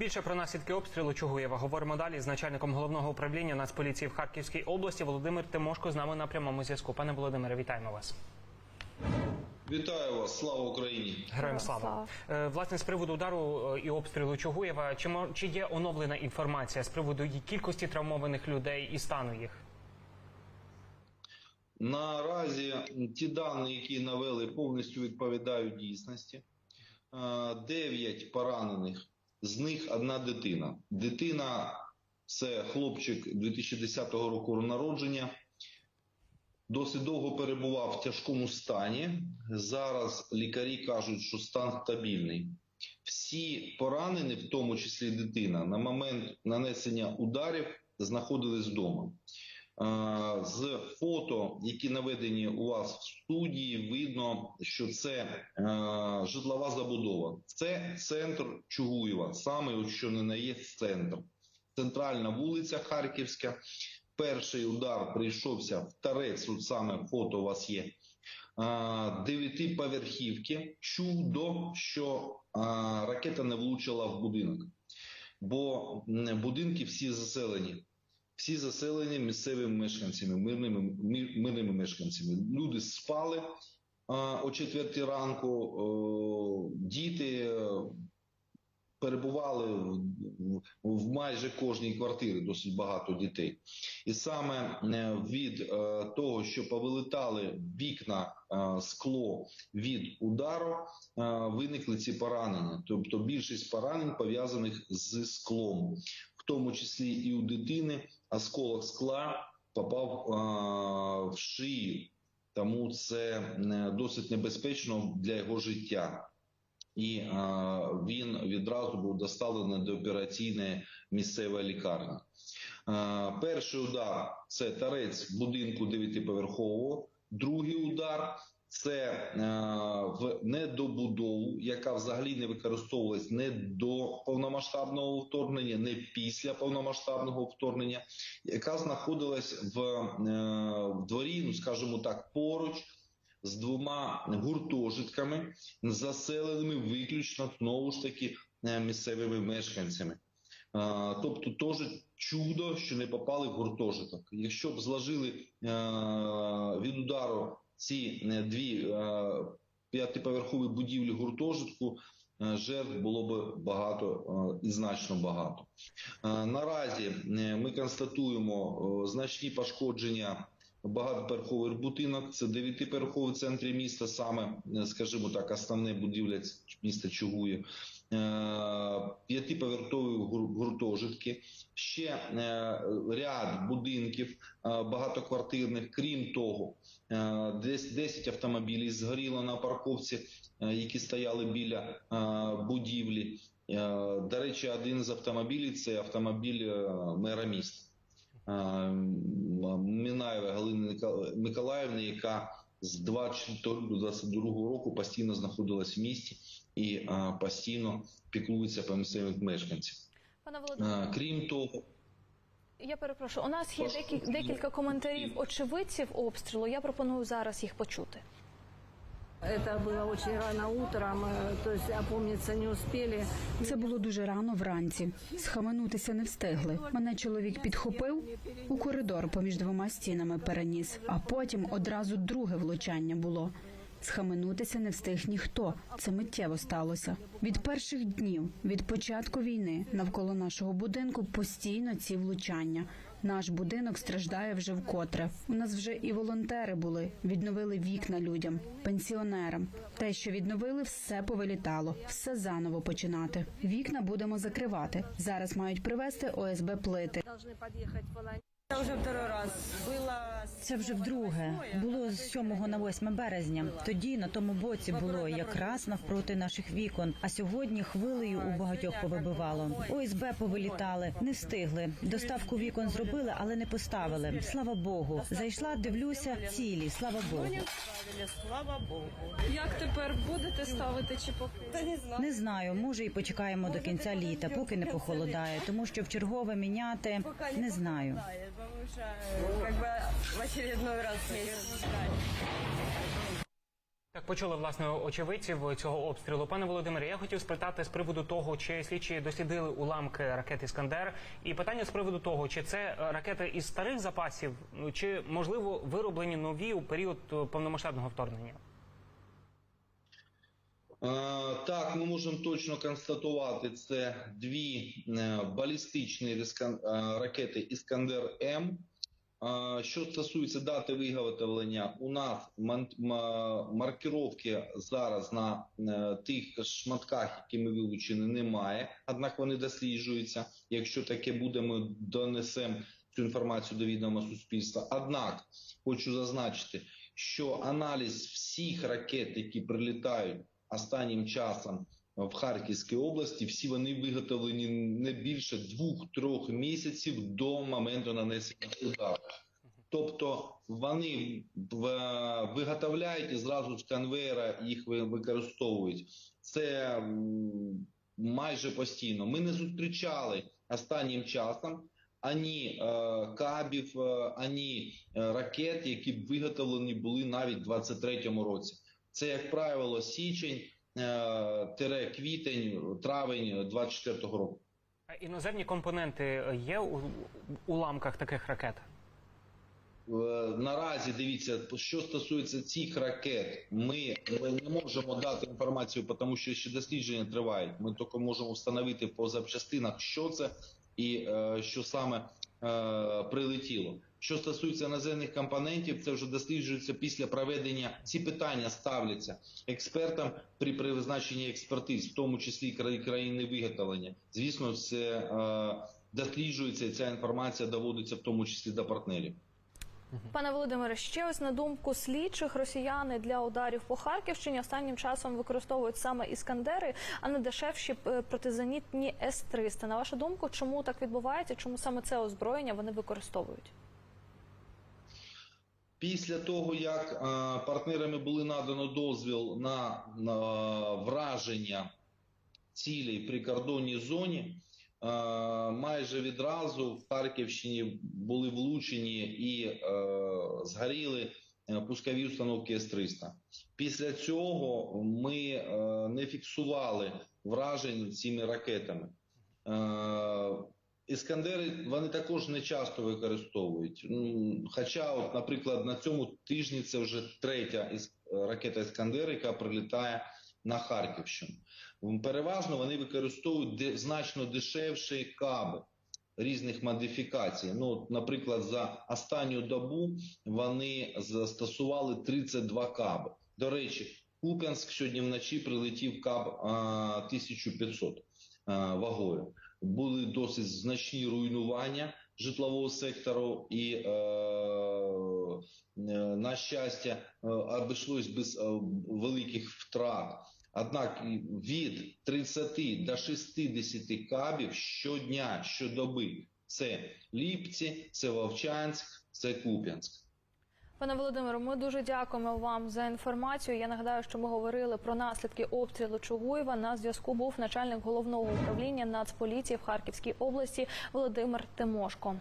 Більше про наслідки обстрілу Чугуєва говоримо далі з начальником головного управління Нацполіції в Харківській області Володимир Тимошко з нами на прямому зв'язку. Пане Володимире, вітаємо вас. Вітаю вас, слава Україні! Героям слава. Е, Власне, з приводу удару е, і обстрілу Чугуєва, чи чи є оновлена інформація з приводу кількості травмованих людей і стану їх? Наразі ті дані, які навели, повністю відповідають дійсності. Е, Дев'ять поранених, з них одна дитина. Дитина це хлопчик 2010 року народження. Досить довго перебував в тяжкому стані. Зараз лікарі кажуть, що стан стабільний. Всі поранені, в тому числі дитина, на момент нанесення ударів знаходились вдома. Е, З фото, які наведені у вас в студії, видно, що це е, житлова забудова. Це центр Чугуєва, саме що не на є центр. Центральна вулиця Харківська. Перший удар прийшовся в тарець, от саме фото у вас є. е, Дев'ятиповерхівки. Чудо, що ракета не влучила в будинок, бо будинки всі заселені всі заселені місцевими мешканцями, мирними, мир- мирними мешканцями. Люди спали о четвертій ранку, діти е, перебували в, майже кожній квартирі, досить багато дітей. І саме е, від е, того, що повилетали вікна, скло від удару, виникли ці поранення. Тобто більшість поранень пов'язаних з склом, в тому числі і у дитини осколок скла попав в шию, тому це е, досить небезпечно для його життя. І він відразу був доставлений до операційної місцевої лікарні. Перший удар це тарець будинку дев'ятиповерхового. Другий удар це е, в недобудову, яка взагалі не використовувалась не до повномасштабного вторгнення, не після повномасштабного вторгнення, яка знаходилась в, е, в дворі, ну скажімо так, поруч з двома гуртожитками, заселеними виключно знову ж таки е, місцевими мешканцями. Тобто теж чудо, що не попали в гуртожиток. Якщо б зложили від удару ці е, дві е, п'ятиповерхові будівлі гуртожитку, е, жертв було б багато і значно багато. Наразі ми констатуємо значні пошкодження багатоповерховий будинок. Це дев'ятиповерховий в центрі міста, саме, е, скажімо так, основне будівля міста Чугує. Е, П'ятиповерхові гур- гуртожитки, ще е, ряд будинків багатоквартирних. Крім того, десь 10 автомобілів згоріло на парковці, які стояли біля будівлі. До речі, один з автомобілів це автомобіль мера міста. Мінаєва Галини Миколаївни, яка з 24 до 22 року постійно знаходилась в місті і постійно піклується про місцевих мешканців. Пане Володимире, Крім того, я перепрошую. У нас є декі- декілька коментарів очевидців обстрілу. Я пропоную зараз їх почути. Это было очень рано утром, э, то есть опомниться не успели. Це було дуже рано вранці. Схаменутися не встигли. Мене чоловік підхопив у коридор поміж двома стінами переніс, а потім одразу друге влучання було. Схаменутися не встиг ніхто. Це миттєво сталося. Від перших днів, від початку війни, навколо нашого будинку постійно ці влучання. Наш будинок страждає вже вкотре. У нас вже і волонтери були, відновили вікна людям, пенсіонерам. Те, що відновили, все повилітало, все заново починати. Вікна будемо закривати. Зараз мають привезти ОСБ плити. Должны подъехать волонтеры. Це вже второй раз. Було Це вже вдруге. Було з 7 на 8 березня. Тоді на тому боці було якраз навпроти наших вікон. А сьогодні хвилею у багатьох повибивало. ОСБ повилітали, не встигли. Доставку вікон зробили, але не поставили. Слава Богу. Зайшла, дивлюся, цілі. Слава Богу. ставили, слава Богу. Як тепер будете ставити чи поки? Та не знаю. Не знаю, може і почекаємо до кінця літа, поки не похолодає, тому що в чергове міняти не знаю. Потому что, как бы, в очередной раз Так, почули власне очевидців цього обстрілу. Пане Володимире, я хотів спитати з приводу того, чи слідчі дослідили уламки ракет Іскандер, і питання з приводу того, чи це е, ракети із старих запасів, ну, чи можливо вироблені нові у період е, повномасштабного вторгнення. Так, ми можемо точно констатувати, це дві е, балістичні е, ракети Іскандер М. Що стосується дати виготовлення, у нас маркировки зараз на е, тих шматках, які ми вилучені, немає. Однак вони досліджуються. Якщо таке буде, ми донесемо цю інформацію до відома суспільства. Однак хочу зазначити, що аналіз всіх ракет, які прилітають останнім часом в Харківській області, всі вони виготовлені не більше двох-трьох місяців до моменту нанесення удару. Тобто вони в- виготовляють і зразу з конвейера їх використовують. Це майже постійно. Ми не зустрічали останнім часом ані е, кабів, е, ані е, ракет, які виготовлені були навіть в 23-му році. Це, як правило, січень, е, тире квітень, травень 24-го року. А іноземні компоненти є у уламках таких ракет? Е, Наразі дивіться, що стосується цих ракет, ми, ми не можемо дати інформацію, тому що ще дослідження тривають. Ми тільки можемо встановити по запчастинах, що це і е, що саме прилетіло. Що стосується наземних компонентів, це вже досліджується після проведення. Ці питання ставляться експертам при призначенні експертиз, в тому числі краї- країни виготовлення. Звісно, це е, досліджується і ця інформація доводиться в тому числі до партнерів. Пане Володимире, ще ось на думку слідчих, росіяни для ударів по Харківщині останнім часом використовують саме іскандери, а не дешевші е, протизенітні С-300. На вашу думку, чому так відбувається? Чому саме це озброєння вони використовують? Після того, як е, партнерами були надано дозвіл на, на враження цілей при кордонній зоні, е, майже відразу в Харківщині були влучені і е, згоріли пускові установки С-300. Після цього ми е, не фіксували вражень цими ракетами. Е, Іскандери вони також не часто використовують. Хоча, от, наприклад, на цьому тижні це вже третя ракета Іскандер, яка прилітає на Харківщину. Переважно вони використовують значно дешевші каби різних модифікацій. Ну, от, наприклад, за останню добу вони застосували 32 каби. До речі, Куп'янськ сьогодні вночі прилетів каб а, 1500 а, вагою були досить значні руйнування житлового сектору, і е, е, на щастя е, обійшлось без е, великих втрат. Однак від 30 до 60 кабів щодня, щодоби. Це Ліпці, це Вовчанськ, це Куп'янськ. Пане Володимире, ми дуже дякуємо вам за інформацію. Я нагадаю, що ми говорили про наслідки обстрілу Чугуєва. На зв'язку був начальник головного управління Нацполіції в Харківській області Володимир Тимошко.